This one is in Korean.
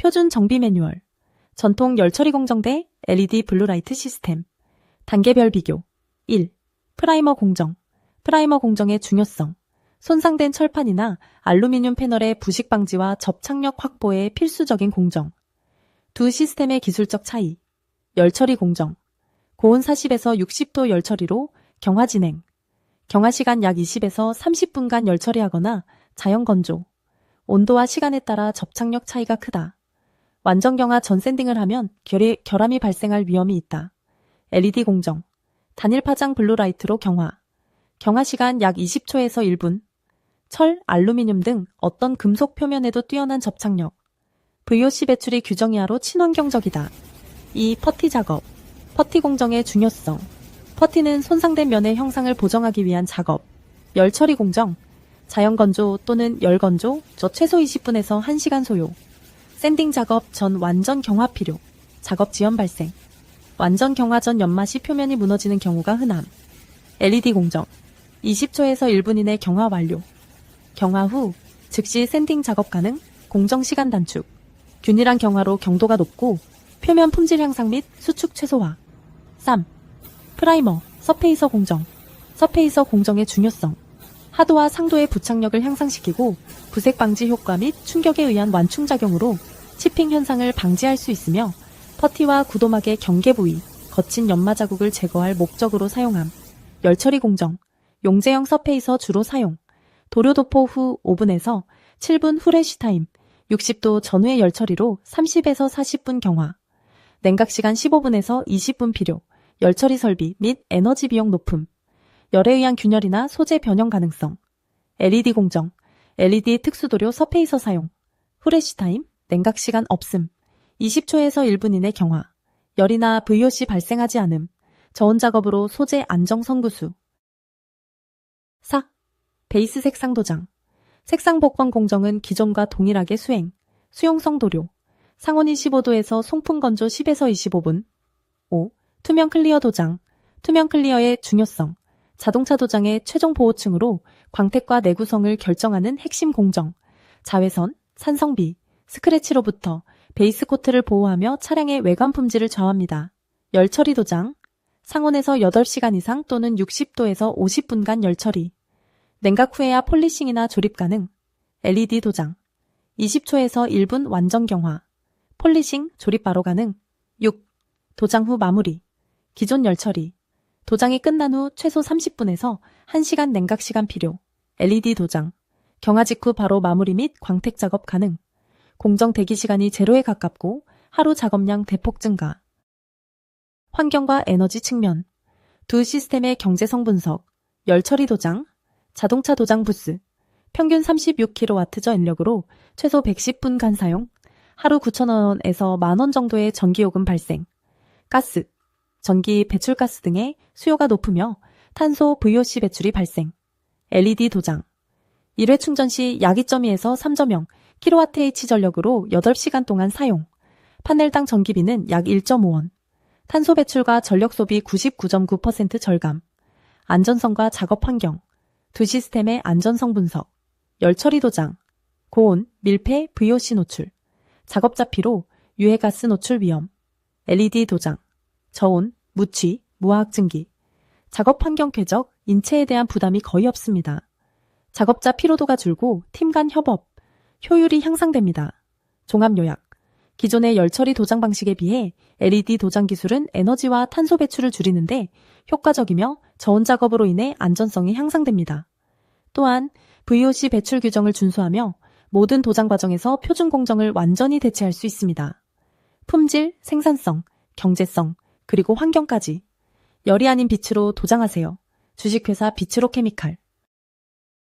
표준 정비 매뉴얼, 전통 열처리 공정대 LED 블루라이트 시스템, 단계별 비교, 1. 프라이머 공정, 프라이머 공정의 중요성, 손상된 철판이나 알루미늄 패널의 부식 방지와 접착력 확보에 필수적인 공정, 두 시스템의 기술적 차이, 열처리 공정, 고온 40에서 60도 열처리로 경화 진행, 경화 시간 약 20에서 30분간 열처리하거나 자연 건조, 온도와 시간에 따라 접착력 차이가 크다. 완전 경화 전 샌딩을 하면 결이, 결함이 발생할 위험이 있다. LED 공정, 단일 파장 블루라이트로 경화, 경화 시간 약 20초에서 1분, 철, 알루미늄 등 어떤 금속 표면에도 뛰어난 접착력, VOC 배출이 규정 이하로 친환경적이다. 2. 퍼티 작업, 퍼티 공정의 중요성, 퍼티는 손상된 면의 형상을 보정하기 위한 작업, 열 처리 공정, 자연 건조 또는 열 건조, 저 최소 20분에서 1시간 소요. 샌딩 작업 전 완전 경화 필요, 작업 지연 발생. 완전 경화 전 연마 시 표면이 무너지는 경우가 흔함. LED 공정, 20초에서 1분 이내 경화 완료. 경화 후 즉시 샌딩 작업 가능, 공정 시간 단축. 균일한 경화로 경도가 높고 표면 품질 향상 및 수축 최소화. 3. 프라이머, 서페이서 공정. 서페이서 공정의 중요성. 하도와 상도의 부착력을 향상시키고 부색 방지 효과 및 충격에 의한 완충작용으로 치핑 현상을 방지할 수 있으며 퍼티와 구도막의 경계 부위, 거친 연마 자국을 제거할 목적으로 사용함. 열처리 공정, 용제형 서페이서 주로 사용. 도료 도포 후 5분에서 7분 후레시 타임, 60도 전후의 열처리로 30에서 40분 경화. 냉각 시간 15분에서 20분 필요. 열처리 설비 및 에너지 비용 높음, 열에 의한 균열이나 소재 변형 가능성, LED 공정, LED 특수도료 서페이서 사용, 후레쉬 타임, 냉각 시간 없음, 20초에서 1분 이내 경화, 열이나 VOC 발생하지 않음, 저온 작업으로 소재 안정 선구수. 4. 베이스 색상 도장. 색상 복권 공정은 기존과 동일하게 수행, 수용성 도료, 상온이 15도에서 송풍 건조 10에서 25분. 5. 투명 클리어 도장, 투명 클리어의 중요성, 자동차 도장의 최종 보호층으로 광택과 내구성을 결정하는 핵심 공정, 자외선, 산성비, 스크래치로부터 베이스 코트를 보호하며 차량의 외관 품질을 저합니다. 열처리 도장, 상온에서 8시간 이상 또는 60도에서 50분간 열처리, 냉각 후에야 폴리싱이나 조립 가능, LED 도장, 20초에서 1분 완전 경화, 폴리싱, 조립 바로 가능, 6. 도장 후 마무리, 기존 열처리, 도장이 끝난 후 최소 30분에서 1시간 냉각 시간 필요, LED 도장, 경화 직후 바로 마무리 및 광택 작업 가능, 공정 대기 시간이 제로에 가깝고 하루 작업량 대폭 증가. 환경과 에너지 측면, 두 시스템의 경제성 분석, 열처리 도장, 자동차 도장 부스, 평균 36kW 전력으로 최소 110분간 사용, 하루 9,000원에서 만원 정도의 전기요금 발생, 가스, 전기, 배출가스 등의 수요가 높으며 탄소 VOC 배출이 발생. LED 도장. 1회 충전 시 약 2.2에서 3.0 kWh 전력으로 8시간 동안 사용. 파넬당 전기비는 약 1.5원. 탄소 배출과 전력 소비 99.9% 절감. 안전성과 작업 환경. 두 시스템의 안전성 분석. 열처리 도장. 고온, 밀폐, VOC 노출. 작업자 피로, 유해가스 노출 위험. LED 도장. 저온, 무취, 무화학 증기, 작업 환경 쾌적, 인체에 대한 부담이 거의 없습니다. 작업자 피로도가 줄고 팀 간 협업, 효율이 향상됩니다. 종합 요약. 기존의 열처리 도장 방식에 비해 LED 도장 기술은 에너지와 탄소 배출을 줄이는데 효과적이며 저온 작업으로 인해 안전성이 향상됩니다. 또한 VOC 배출 규정을 준수하며 모든 도장 과정에서 표준 공정을 완전히 대체할 수 있습니다. 품질, 생산성, 경제성, 그리고 환경까지. 열이 아닌 빛으로 도장하세요. 주식회사 빛으로 케미칼.